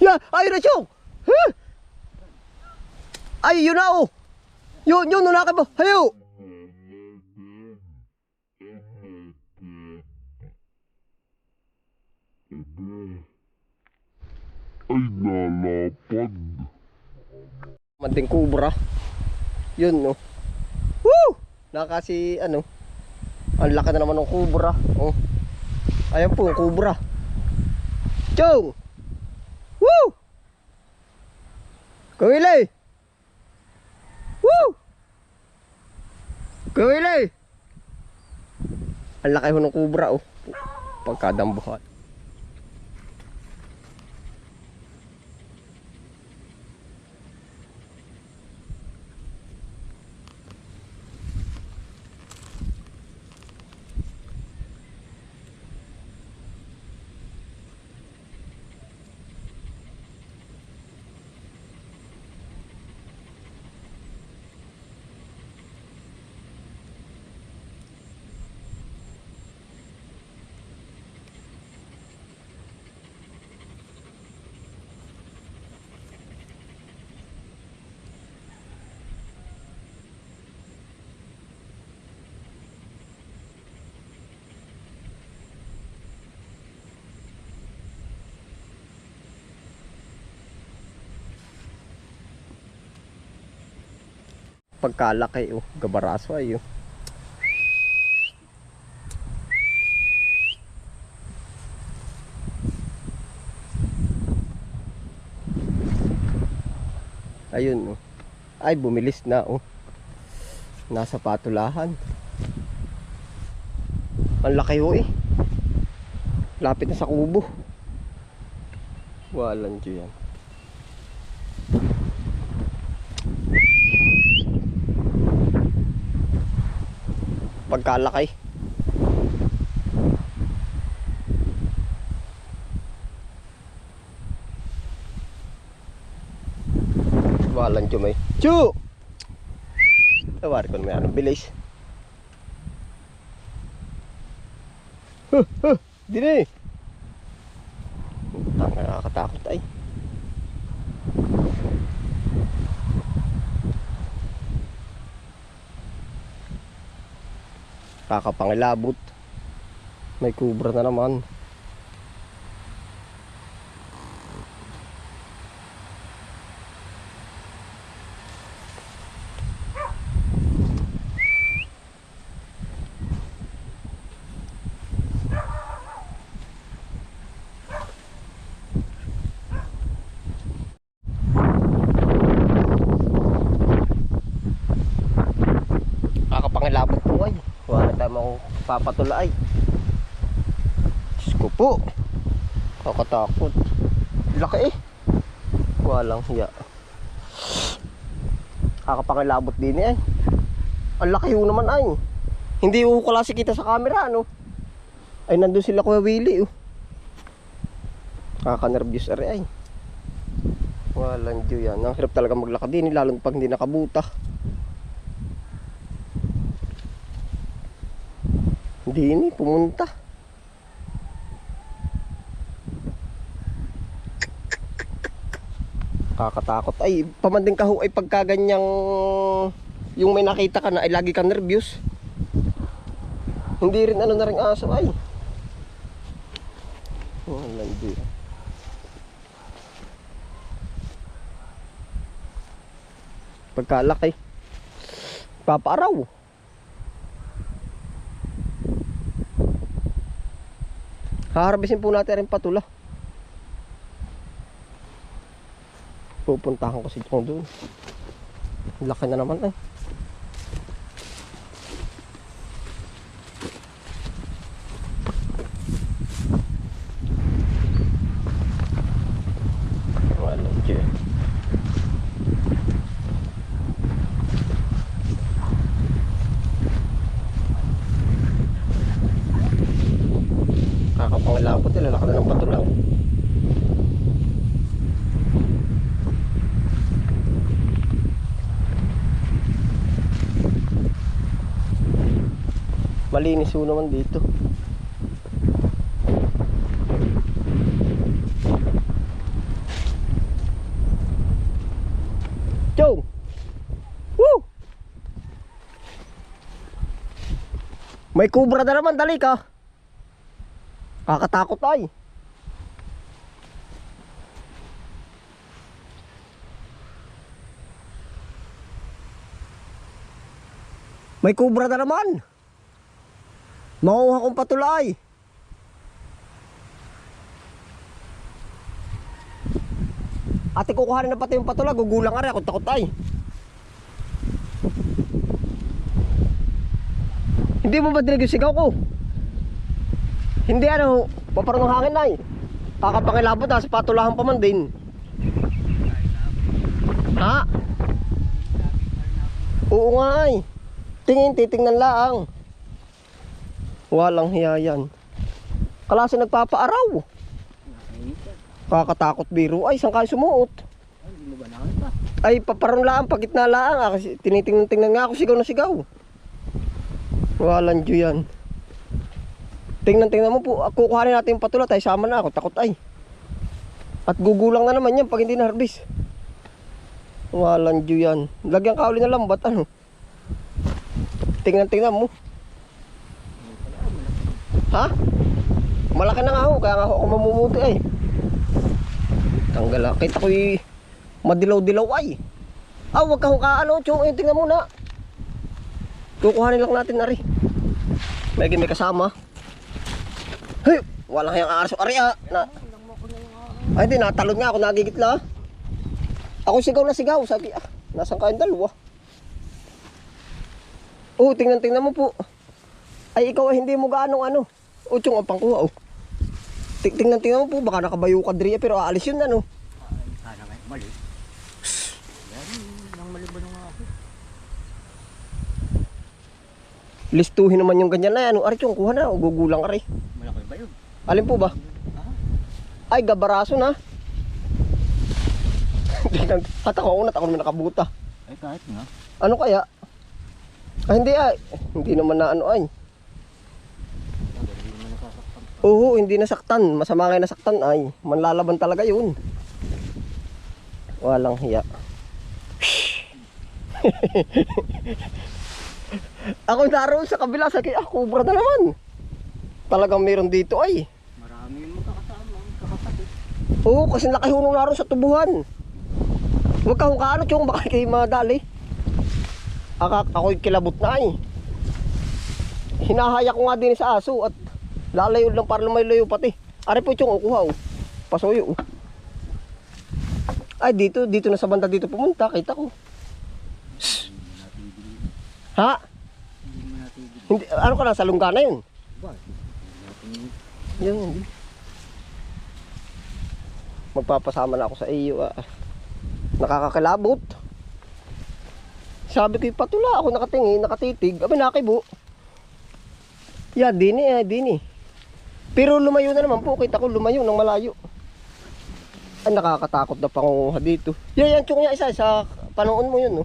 Ya, ay na siyo. Huh? Ay, yun na oh. Yun, yun, nulaki mo. Hayo. ay nalapad. Manting kubra. Yun, no. Woo! Nakasi, ano. Ang laki na naman ng kubra. Oh. Ayan po, kubra. Chong! Woo! Kawili! Woo! Kawili! Ang laki ho ng kubra, oh. Pagkadambuhan. Pagkalaki, oh. Gabaraso ay, oh. Ayun, oh. Ay, bumilis na, oh. Nasa patulahan. Ang laki, oh, eh. Lapit na sa kubo. Walang Diyo Pagkalaki. Walang Diyo may. Chu! Tawari ko na may anong bilis. Huh, huh, di na eh. Nakakatakot ay. Kakapangilabot. May kubra na naman. Kakapangilabot po ay. Wala tayo mga papatulay. Diyos ko po. Kakatakot. Laki eh. Walang hiya. Kakapangilabot din eh. Ang laki ho naman ay. Hindi ko klase kita sa camera ano. Ay nandun sila Kuya Willie oh. Kakanervyos ari ay. Walang Diyo yan. Ang hirap talaga maglakad din, lalo pag hindi nakabuta. Hindi ni, pumunta. Kakatakot. Ay, pamanding ka ho ay pagka ganyang yung may nakita ka na ay lagi kang nervyos. Hindi rin ano na rin aso ay. Oh, landi. Pagkalaki. Papaaraw. Haharbisin po natin rin patula. Pupuntahan ko si Chong doon. Laki na naman ay. Walang Diyo. Kakapangilapot nila, laki na ng patula. Malinis ho naman dito. Chong! Woo! May kubra na naman, dali ka. Kakatakot ay. May kubra na naman. Makuha kong patulay. Ate kukuhanin na pati yung patula, gugulang ka rin ako takot ay. Hindi mo ba dinig yung sigaw ko? Hindi ano, paparang ng hangin ay. Kakapangilabot ha, patulahan pa man din. Ha? Oo nga ay. Tingin, titingnan lang. Walang hiya yan. Kalasa nagpapaaraw. Kakatakot biro. Ay, saan kayo sumuot? Hindi mo ba nakita? Ay, paparang lang, pagitna lang. Ah, kasi tinitingnan-tingnan nga ako, sigaw na sigaw. Walang dyo yan. Tingnan-tingnan mo po, ah, kukuhanin natin yung patula, tayo sama na ako, takot ay. At gugulang na naman yan pag hindi na-harvest. Walang dyo yan. Lagyan ka uli na lambat, ano? Tingnan-tingnan mo. Ha? Malaki na nga ako, kaya nga ako mamumuti ay. Tanggal ah. Kita ko'y madilaw-dilaw ay. Ah, wag ka ka ano, chong, eh, tingnan mo na. Kukuhanin lang natin ari. May may kasama. Hey, wala kayang araso ari ah. Na. Ay, hindi, natalon nga ako, nagigitla. Ako sigaw na sigaw, sabi ah, nasan kayong dalawa? Oh, tingnan tingnan mo po. Ay, ikaw hindi mo gaano ano. O, chong, ang pangkuha oh. Ting- Tingnan tingnan mo po, baka nakabayo ka diri, pero aalis yun ano. Ay, sana nga, mali. Yan, nang mali ba nung ako? Listuhin naman yung ganyan na yan. Ari, chong, kuha na, o gugulang ari. Malaki ba yun? Alin po ba? Ay, gabaraso na. At ako unat, ako naman nakabuta. Ay, kahit nga. Ano kaya? Ah, hindi ay. Hindi naman na ano ay. Sabi, hindi naman nasasaktan. Oo, hindi nasaktan. Masama kayo nasaktan ay. Manlalaban talaga yun. Walang hiya. ako naroon sa kabila sa kaya kubra na naman. Talagang meron dito ay. Marami yung magkakasama, kakapatid. Oo, kasi nakahunong naroon sa tubuhan. Huwag ka kaano, chong, baka kayo madali. Aka, ako'y kilabot na ay. Hinahaya ko nga din sa aso at lalayo lang para lumayo pati. Ari po chong, ukuha oh. Pasuyo oh. Ay, dito, dito na sa banda dito pumunta, kita ko. Natibili. Ha? Hindi ano ka na, sa yun? Ba? Hindi natin Yun, hindi. Magpapasama na ako sa iyo. Ah. Nakakakilabot. Sabi ko yung patula ako nakatingin, nakatitig. Abi nakibo. Yeah, dini eh, dini. Pero lumayo na naman po, kita ko lumayo ng malayo. Ay, nakakatakot na pangunguha dito. Yan, yan, tsung niya isa, sa panoon mo yun, no?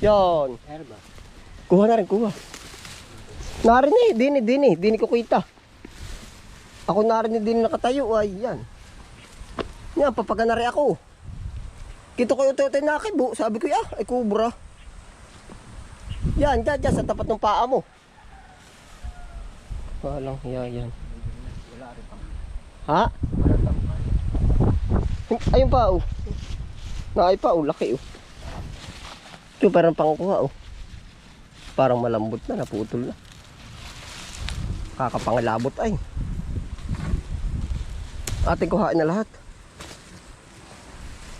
Yan. Ano ba? Kuha na rin, kuha. Narin eh, dini, dini, dini ko kita. Ako narin din nakatayo, ay yan. Yan, papaganari ako. Kita ko yung totoy nakibo, sabi ko, ah, ay kubra. Yan, dyan, dyan, sa tapat ng paa mo. Walang hiya yan. Ha? Ayun pa, oh. Naay pa, oh, laki, oh. Ito, parang pangkuha, oh. Parang malambot na, naputol na. Kakapangilabot, ay. Ating kuhain na lahat.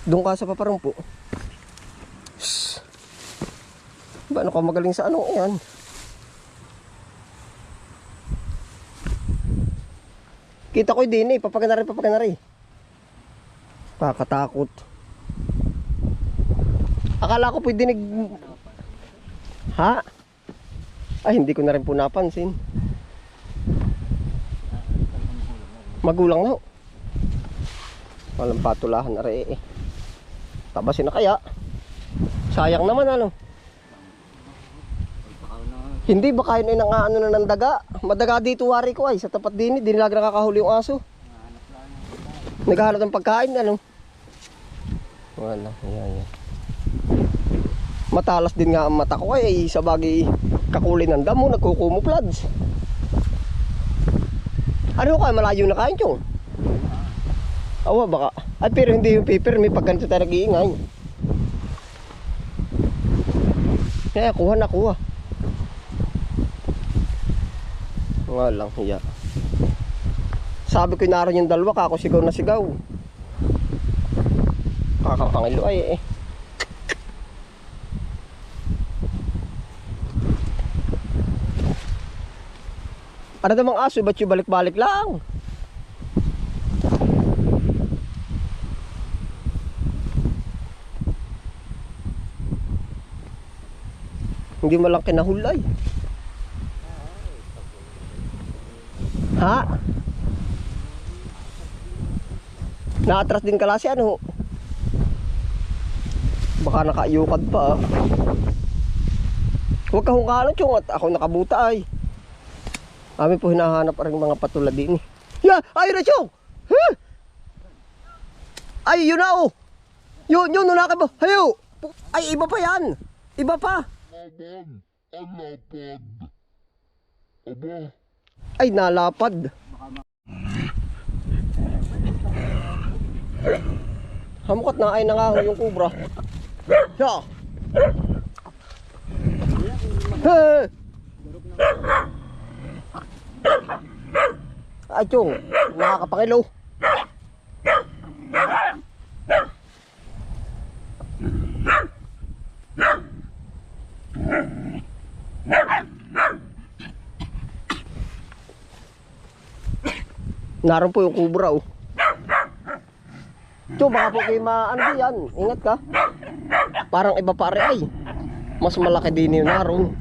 Doon ka sa paparong po. Shhh. Ba, ano ka magaling sa ano yan? Kita ko din eh, papaganari, papaganari. Kakatakot. Akala ko pwede nag... Ha? Ay, hindi ko na rin po napansin. Magulang na ho. Walang patulahan na rin eh. Tabasin na kaya. Sayang naman ano. Baka. Hindi ba kayo na ano na ng daga? Madaga dito wari ko ay sa tapat din, di nila nakakahuli yung aso. Naghahanap ng pagkain ano. Wala, yan yan. Matalas din nga ang mata ko ay sa bagay kakulay ng damo, nagkukumuplods. Ano ka, malayo na kain chong? Awa baka. Ay pero hindi yung paper, may pagganto tayo nag-iingay. Kaya kuha na kuha. Nga lang, hiya. Sabi ko naroon yung dalawa, kako sigaw na sigaw. Kakapangilo ay eh. Ano namang aso, ba't yung balik-balik lang? Hindi mo lang kinahulay. Ha? Naatras din kalasi ano? Baka nakaiyukad pa. ah. Huwag ka hungkalan, chong, at ako nakabuta ay. Kami po hinahanap rin mga patula din. Ya, ay na! Huh? Ay, yun na oh! Yun, yun, nulaki mo. Hayo! Ay, iba pa yan! Iba pa! Naman, alapad. Aba, Ay, nalapad. Hamukot na ay nangaho yung kubra. Ya! Hey! Ay, chong, nakakapangilo. Naroon po yung kubra oh. Chong, baka po kayo maano yan. Ingat ka. Parang iba pare ay. Mas malaki din yung naroon.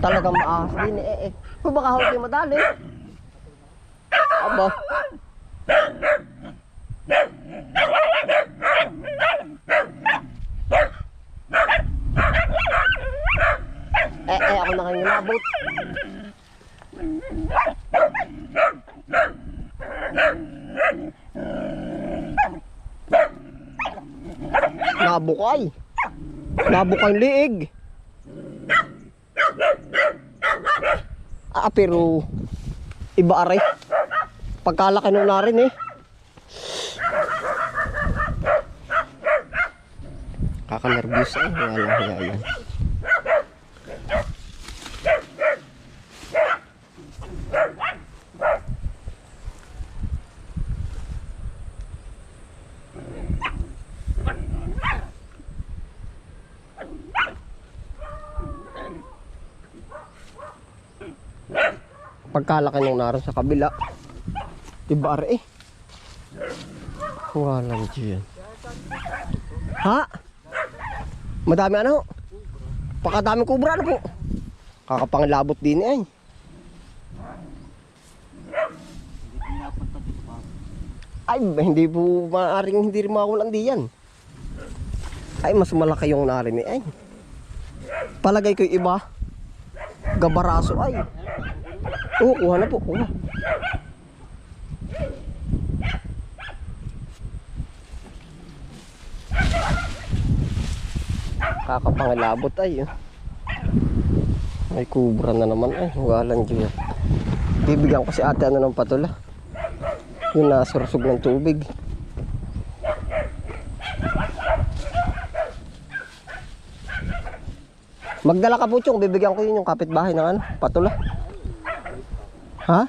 Talagang maahas din eh eh. Kung baka huli madali. Aba. Eh eh ako na kayong nabot. Nabukay. Nabukay liig. Ah, pero iba aray. Pagkalaki nung na rin eh. Kakanervyos ay. Wala kaya yan. Pagkalaki nung naroon sa kabila. Iba aray eh. Walang diyan. Ha? Madami ano? Pakadami kubra na po. Kakapanglabot din eh. Ay, hindi po maaaring hindi rin makulang diyan. Ay, mas malaki yung narinig ay. Palagay ko iba. Gabaraso ay. Oo, kuha na po, kuha. Kakapangilabot ay. oh. May kubra na naman ay. Walang diyan. Bibigyan ko si ate ano ng patula. Yung nasursog ng tubig. Magdala ka po chong, bibigyan ko yun yung kapitbahay ng ano, patula. Ha?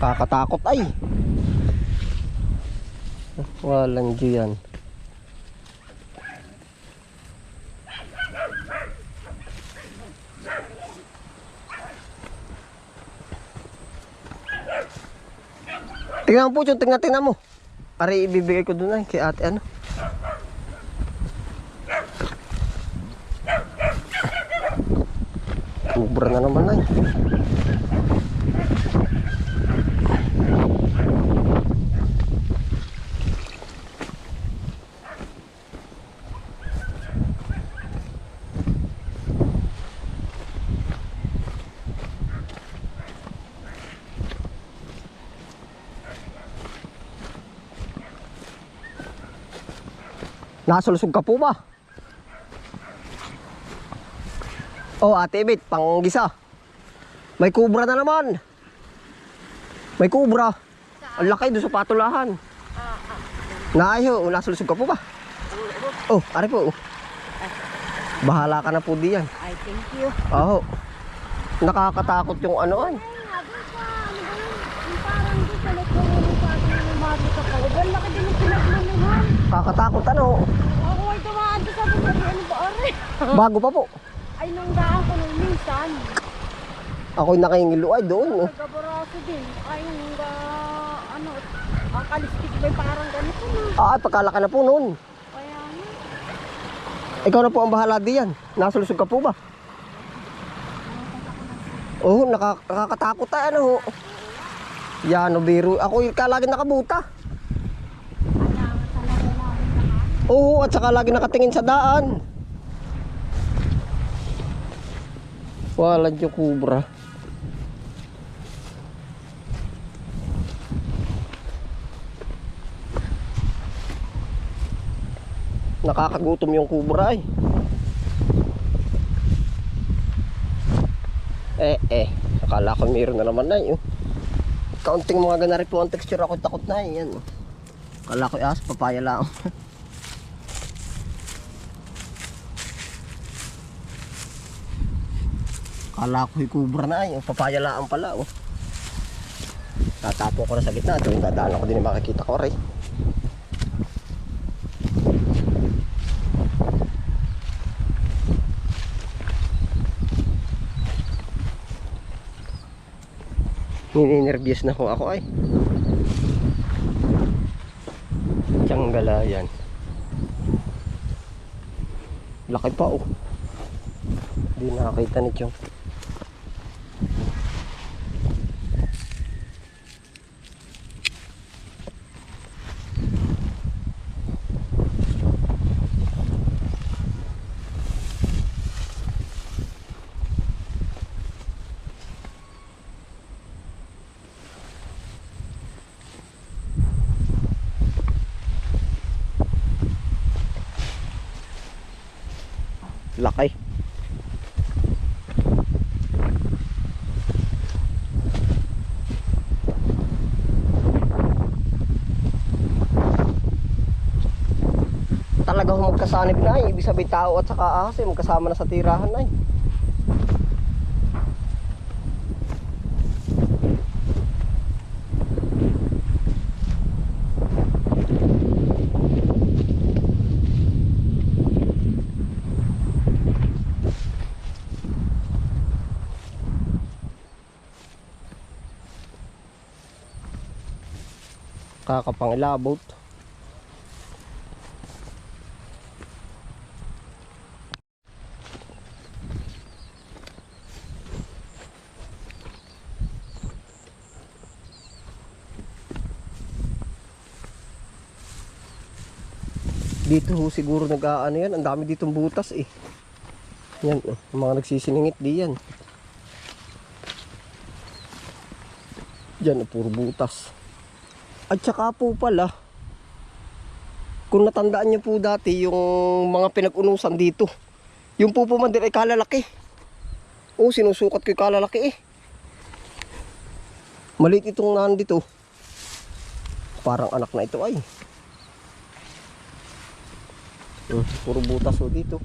Kakatakot ay. Walang diyan. Tingnan po, tingnan, tingnan mo. Pare, ibibigay ko doon ay, kay ate ano. Sobra na naman ay. Nakasalusog ka po ba? Oh, Ate Ibit, panggisa. May kubra na naman. May kubra. Ang laki doon sa patulahan. Naayo, nasulusog ka po ba? Oh, ari po. Bahala ka na po diyan. Ay, thank you. Oo. Nakakatakot yung ano habang sa, ano sa. Ako ay dumaan ko, ano ba? Bago pa po. Ay, nung daan ko nung minsan. Ako'y nakahingilo ay doon. Oh. Nagkabaraso din. Ay, yung ah, ano, ang kalistik ba parang ganito na. Ah, pagkalaki na po noon. Kaya ano, Ikaw na po ang bahala diyan. Nasulusog ka po ba? Oo, oh, nakak- nakakatakot ay ano. ho. Yan, no, biro. Ako yung kalagi nakabuta. Oo, at saka lagi nakatingin sa daan. Wala yung kubra. Nakakagutom yung kubra ay. Eh eh, akala ko mayroon na naman na yun. Kaunting mga ganari po ang texture ako takot na eh, yan. oh. Akala ko as papaya lang. Kala ko kubra na ay, papaya lang pala oh. Tatapo ko na sa gitna, ito yung dadaan ako din makikita ko rin. Nininervyos na ko ako ay. Tiyanggala yan. Laki pa oh. Hindi nakakita ni Chong. Laki. Talaga ho magkasanib na eh. Ibig sabihin tao at saka ahas eh. Magkasama na sa tirahan na eh. Kakapangilabot. Dito ho siguro nag-aano yan. Ang dami ditong butas eh. Yan, oh, mga nagsisiningit di yan. Diyan, oh, puro butas. At saka po pala, kung natandaan niyo po dati yung mga pinag-unusan dito, yung po pumandir ay kalalaki. Oo, sinusukat ko yung kalalaki eh. Maliit itong nandito. Parang anak na ito ay. Puro butas o dito.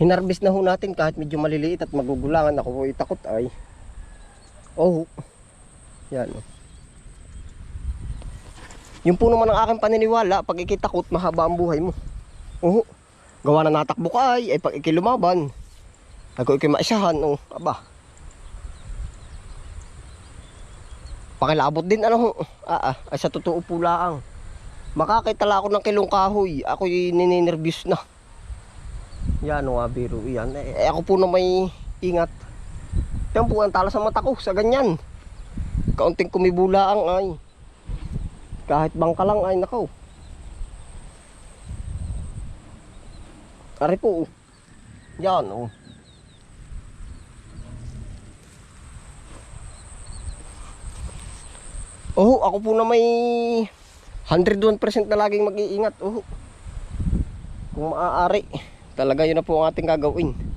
Hinarbis na ho natin kahit medyo maliliit at magugulangan ako po itakot ay. Oh. Yan. oh. Yung po naman ang aking paniniwala, pag ikitakot, mahaba ang buhay mo. Oo. Gawa na natakbo ka ay, ay pag ikilumaban, ako ikimaisahan, oh, aba. Pakilabot din, ano, ah, ah, ay sa totoo po laang. Makakitala ako ng kilong kahoy, ako'y nininervyos na. Yan, o biro, yan. Eh, ako po na may ingat. Yan po ang tala sa mata ko, sa ganyan. Kaunting kumibulaang ay. Kahit bangka lang ay nakaw. Ari po. oh. Yan oh. Oh, ako po na may 101% na laging mag-iingat. Oh. Kung maaari, talaga yun na po ang ating gagawin.